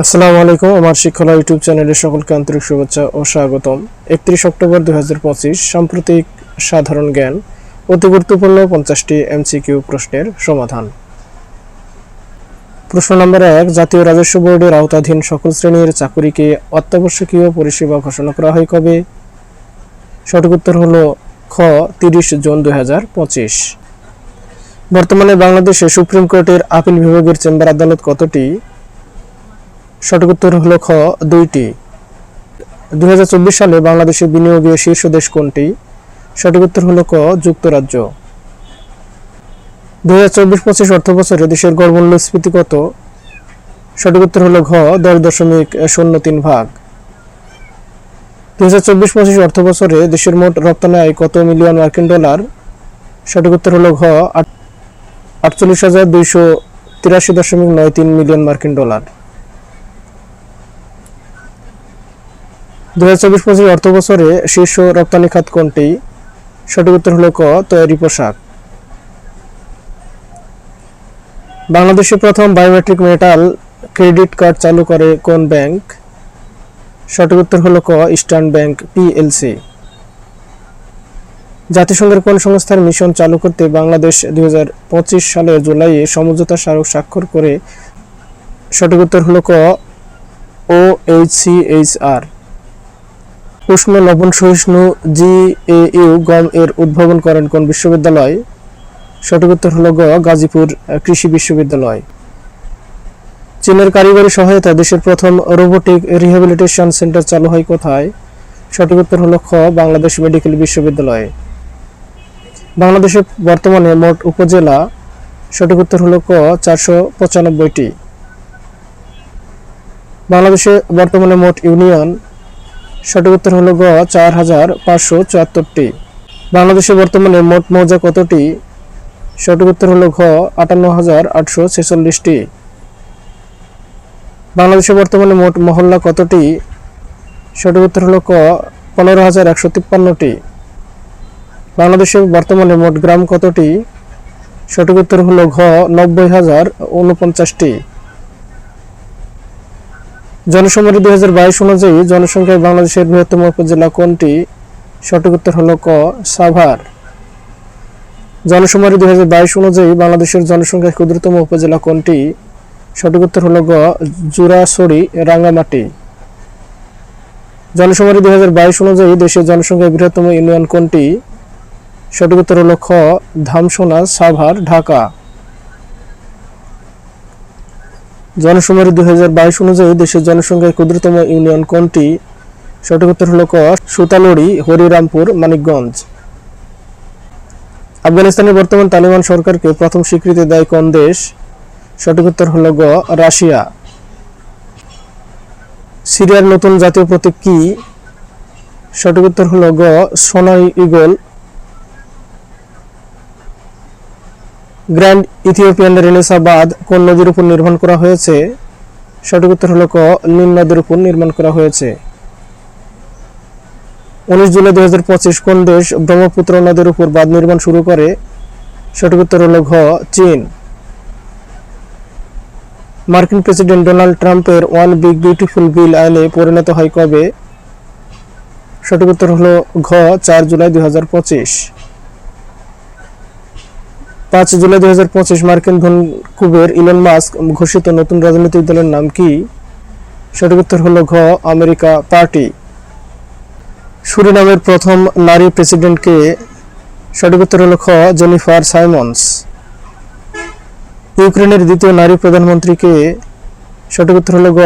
আসসালামু আলাইকুম, আমার শিক্ষলা ইউটিউব চ্যানেলে সকলকে আন্তরিক শুভেচ্ছা ও স্বাগতম। একত্রিশ অক্টোবর দুই সাম্প্রতিক সাধারণ জ্ঞান, অতি গুরুত্বপূর্ণ পঞ্চাশটি এমসিকিউ প্রশ্নের সমাধান। প্রশ্ন নম্বর এক, জাতীয় রাজস্ব বোর্ডের আওতাধীন সকল শ্রেণির চাকুরিকে অত্যাবশ্যকীয় পরিষেবা ঘোষণা করা হয় কবে? সঠিক উত্তর হলো খ, তিরিশ জুন দুই হাজার পঁচিশ। বর্তমানে বাংলাদেশে সুপ্রিম কোর্টের আপিল বিভাগের চেম্বার আদালত কতটি? সঠিক উত্তর হলো খ, দুইটি। দুই হাজার চব্বিশ সালে বাংলাদেশে বিনিয়োগে শীর্ষ দেশ কোনটি? সঠিক উত্তর হলো ক, যুক্তরাজ্য। দুই হাজার চব্বিশ পঁচিশ অর্থ বছরে দেশের গড় মূল্যস্ফীতি কত? সঠিক উত্তর হলো ঘ দশ দশমিক শূন্য তিন ভাগ। দু হাজার চব্বিশ পঁচিশ অর্থ বছরে দেশের মোট রপ্তানি আয় কত মিলিয়ন মার্কিন ডলার? সঠিক উত্তর হলো ঘ আট- আটচল্লিশ হাজার দুইশো তিরাশি দশমিক নয় তিন মিলিয়ন মার্কিন ডলার। দুই হাজার চব্বিশ পঁচিশ অর্থ বছরে শীর্ষ রপ্তানি খাত কোনটি? সঠিক উত্তর হলো ক, তৈরি পোশাক। বাংলাদেশে প্রথম বায়োমেট্রিক মেটাল ক্রেডিট কার্ড চালু করে কোন ব্যাংক? সঠিক উত্তর হলো ক ইস্টার্ন ব্যাংক পিএলসি জাতিসংঘের কোন সংস্থার মিশন চালু করতে বাংলাদেশ দুই হাজার পঁচিশ সালের জুলাইয়ে সমঝোতা স্মারক স্বাক্ষর করে? সঠিক উত্তর হলো ক O H C H R উষ্ণ লবণ সহিষ্ণু জি এ ইউ গম এর উদ্ভাবন করেন কোন বিশ্ববিদ্যালয়? সঠিক উত্তর হলো গ, গাজীপুর কৃষি বিশ্ববিদ্যালয়। চীনের কারিগরি সহায়তা দেশের প্রথম রোবোটিক রিহ্যাবিলিটেশন সেন্টার চালু হয় কোথায়? সঠিক উত্তর হলো খ, বাংলাদেশ মেডিকেল বিশ্ববিদ্যালয়। বাংলাদেশে বর্তমানে মোট উপজেলা, সঠিক উত্তর হল ক, চারশো পঁচানব্বইটি। বাংলাদেশে বর্তমানে মোট ইউনিয়ন সঠিক উত্তর হলো গ, চার হাজার পাঁচশো চুয়াত্তরটি। বাংলাদেশে বর্তমানে মোট মৌজা কতটি? সঠিক উত্তর হলো ঘ, আটান্ন হাজার আটশো ছেচল্লিশটি। বাংলাদেশে বর্তমানে মোট মহল্লা কতটি? সঠিক উত্তর হলো ক, পনেরো হাজার একশো তিপ্পান্নটি। বাংলাদেশে বর্তমানে মোট গ্রাম কতটি? সঠিক উত্তর হলো ঘ, নব্বই হাজার উনপঞ্চাশটি জনসংখ্যা দুই হাজার বাইশ অনুযায়ী জনসংখ্যায় বাংলাদেশের বৃহত্তম উপজেলা কোনটি? সঠিক উত্তর হলো ক, সাভার। জনসংখ্যা দুই হাজার বাইশ অনুযায়ী বাংলাদেশের জনসংখ্যায় ক্ষুদ্রতম উপজেলা কোনটি? সঠিক উত্তর হলো গ জুরাছড়ি রাঙ্গামাটি। জনসংখ্যা দুই হাজার বাইশ অনুযায়ী দেশের জনসংখ্যায় বৃহত্তম ইউনিয়ন কোনটি? সঠিক উত্তর হলো খ, ধামসোনা, সাভার, ঢাকা। জনশুমারি দুই অনুযায়ী দেশের জনসংখ্যায় ক্ষুদ্রতম ইউনিয়ন কোনটি? সঠিক উত্তর হলো ক সুতালড়ি হরিরামপুর, মানিকগঞ্জ। আফগানিস্তানের বর্তমান তালিবান সরকারকে প্রথম স্বীকৃতি দেয় কোন দেশ? সঠিক উত্তর হলো গ, রাশিয়া। সিরিয়ার নতুন জাতীয় প্রতীক কি? সঠিক উত্তর হলো গ, সোনাই ইগল গ্র্যান্ড ইথিওপিয়ান রেনেসা বাঁধ কোন নদীর উপর নির্মাণ করা হয়েছে? সঠিক উত্তর হলো ক নীল নদীর উপর নির্মাণ করা হয়েছে। উনিশ জুলাই দুই হাজার পঁচিশ কোন দেশ ব্রহ্মপুত্র নদীর উপর বাঁধ নির্মাণ শুরু করে? সঠিক উত্তর হলো ঘ, চীন। মার্কিন প্রেসিডেন্ট ডোনাল্ড ট্রাম্পের ওয়ান বিগ বিউটিফুল বিল আইনে পরিণত হয় কবে? সঠিক উত্তর হলো ঘ, চার জুলাই দুই হাজার পঁচিশ। পাঁচ জুলাই দুই হাজার পঁচিশ মার্কিন ধন কুবের ইলন মাস্ক ঘোষিত নতুন রাজনৈতিক দলের নাম কি? সঠিক উত্তর হলো ঘ, আমেরিকা পার্টি। সুরিনামের প্রথম নারী প্রেসিডেন্টকে সঠিক উত্তর হল খ, জেনিফার সাইমন্স। ইউক্রেনের দ্বিতীয় নারী প্রধানমন্ত্রীকে সঠিক উত্তর হল গ,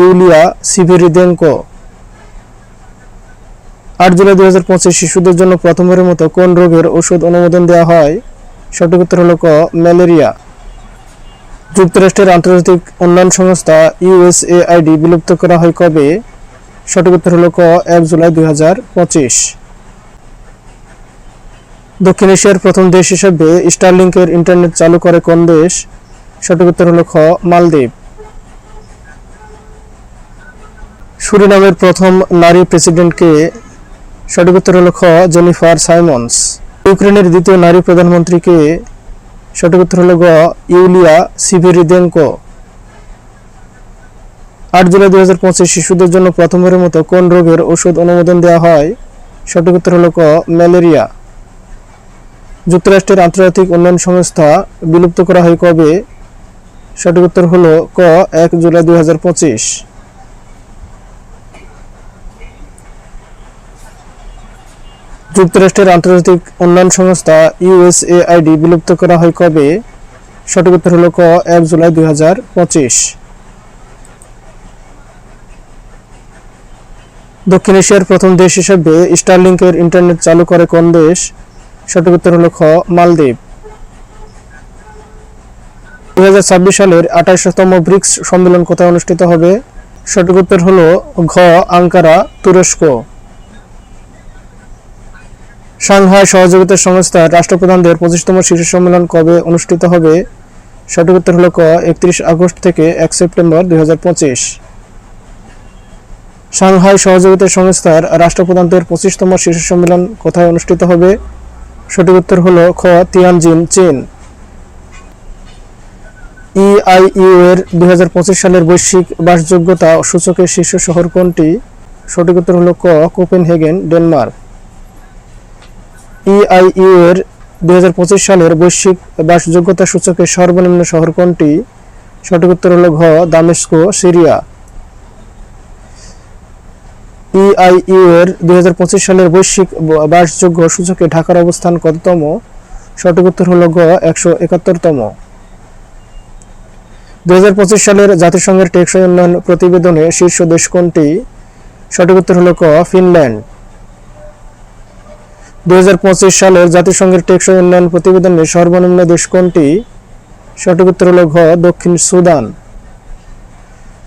ইউলিয়া সিভেরিদেঙ্কো আট জুলাই দুই হাজার পঁচিশ শিশুদের জন্য প্রথমবারের মতো কোন রোগের ওষুধ অনুমোদন দেওয়া হয়? সঠিক উত্তর হলো ক, ম্যালেরিয়া। যুক্তরাষ্ট্রের আন্তর্জাতিক উন্নয়ন সংস্থা ইউএসএআইডি বিলুপ্ত করা হয় কবে? সঠিক উত্তর হলো ক, এক জুলাই দুই হাজার পঁচিশ। দক্ষিণ এশিয়ার প্রথম দেশ হিসেবে স্টারলিংকের ইন্টারনেট চালু করে কোন দেশ? সঠিক উত্তর হলো খ, মালদ্বীপ। সুরিনামের প্রথম নারী প্রেসিডেন্টকে সঠিক উত্তর হলো খ, জেনিফার সাইমন্স। ইউক্রেনের দ্বিতীয় নারী প্রধানমন্ত্রীকে সঠিক উত্তর হলো গ, ইউলিয়া সিভেরিদেঙ্কো আট জুলাই দুই হাজার পঁচিশ শিশুদের জন্য প্রথমবারের মতো কোন রোগের ওষুধ অনুমোদন দেওয়া হয়? সঠিক উত্তর হলো ক, ম্যালেরিয়া। যুক্তরাষ্ট্রের আন্তর্জাতিক উন্নয়ন সংস্থা বিলুপ্ত করা হয় কবে? সঠিক উত্তর হলো ক, এক জুলাই দুই হাজার পঁচিশ। যুক্তরাষ্ট্রের আন্তর্জাতিক উন্নয়ন সংস্থা ইউএসএআইডি বিলুপ্ত করা হয় কবে? সঠিক উত্তর হলো ক, এক জুলাই দুই হাজার পঁচিশ। দক্ষিণ এশিয়ার প্রথম দেশ হিসেবে স্টারলিংকের ইন্টারনেট চালু করে কোন দেশ? সঠিক উত্তর হলো খ, মালদ্বীপ। দুই হাজার ছাব্বিশ সালের আঠাশতম ব্রিক্স সম্মেলন কোথায় অনুষ্ঠিত হবে? সঠিক উত্তর হলো ঘ, আঙ্কারা, তুরস্ক। সাংহাই সহযোগিতা সংস্থার রাষ্ট্রপ্রধানদের পঁচিশতম শীর্ষ সম্মেলন কবে অনুষ্ঠিত হবে? সঠিক উত্তর হল ক, একত্রিশ আগস্ট থেকে এক সেপ্টেম্বর দুই হাজার পঁচিশ। সাংহাই সহযোগিতা সংস্থার রাষ্ট্রপ্রধানদের পঁচিশতম শীর্ষ সম্মেলন কোথায় অনুষ্ঠিত হবে? সঠিক উত্তর হলো খ, তিয়ানজিন, চীন। ইআইইউ এর দুই হাজার পঁচিশ সালের বৈশ্বিক বাসযোগ্যতা সূচকের শীর্ষ শহর কোনটি? সঠিক উত্তর হল ক, কোপেনহেগেন, ডেনমার্ক। ইআইইউ এর দুই হাজার পঁচিশ সালের বৈশ্বিক বাসযোগ্যতা সূচকের সর্বনিম্ন শহর কোনটি? সঠিক উত্তর হলো ঘ, দামেস্কো, সিরিয়া। ইআইইউ এর দুই হাজার পঁচিশ সালের বৈশ্বিক বাসযোগ্য সূচকে ঢাকার অবস্থান কততম? সঠিক উত্তর হলো গ একশো একাত্তরতম। দুই হাজার পঁচিশ সালের জাতিসংঘের টেকসই উন্নয়ন প্রতিবেদনে শীর্ষ দেশ কোনটি? সঠিক উত্তর হলো ক, ফিনল্যান্ড। দুই সালের জাতিসংঘের টেকসই উন্নয়ন প্রতিবেদনে সর্বনিম্ন দেশ কোনটি? সঠিক উত্তর হলো ঘ, দক্ষিণ সুদান।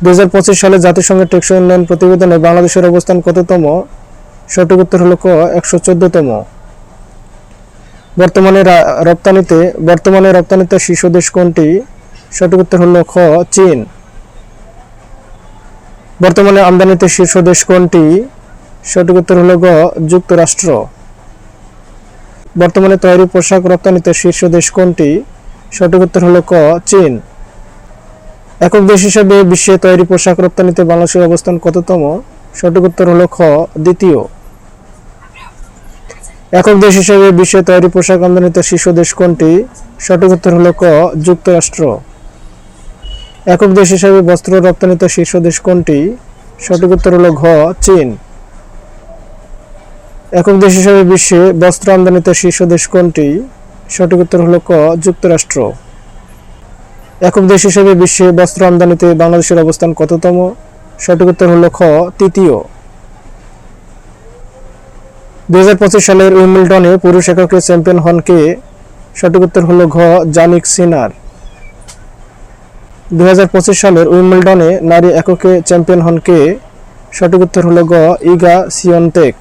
দুই হাজার পঁচিশ সালে জাতিসংঘের টেকসই উন্নয়ন প্রতিবেদনে বাংলাদেশের অবস্থান কততম? সঠিক উত্তর হলো ক, একশো চোদ্দতম। বর্তমানে রপ্তানিতে বর্তমানে রপ্তানিতে শীর্ষ দেশ কোনটি? সঠিক উত্তর হলো খ, চীন। বর্তমানে আমদানিতে শীর্ষ দেশ কোনটি? সঠিক উত্তর হলো গ, যুক্তরাষ্ট্র। বর্তমানে তৈরি পোশাক রপ্তানিতে শীর্ষ দেশ কোনটি? সঠিক উত্তর হলো ক, চীন। একক দেশ হিসেবে বিশ্বে তৈরি পোশাক রপ্তানিতে বাংলাদেশের অবস্থান কততম? সঠিক উত্তর হলো খ, দ্বিতীয়। একক দেশ হিসেবে বিশ্বে তৈরি পোশাক আমদানিতে শীর্ষ দেশ কোনটি? সঠিক উত্তর হলো ক, যুক্তরাষ্ট্র। একক দেশ হিসেবে বস্ত্র রপ্তানিতে শীর্ষ দেশ কোনটি? সঠিক উত্তর হলো ঘ, চীন। একক দেশ হিসেবে বিশ্বে বস্ত্র আমদানিতে শীর্ষ দেশ কোনটি? সঠিক উত্তর হলো ক, যুক্তরাষ্ট্র। একক দেশ হিসেবে বিশ্বে বস্ত্র আমদানিতে বাংলাদেশের অবস্থান কততম? সঠিক উত্তর হলো খ, তৃতীয়। দুই হাজার সালের উইম্বলডনে পুরুষ এককে চ্যাম্পিয়ন হন কে? সঠিক উত্তর হলো ঘ, জানিক সিনার। দুই হাজার সালের উইম্বলডনে নারী এককে চ্যাম্পিয়ন হন কে? সঠিক উত্তর হলো গ, ইগা সিয়নটেক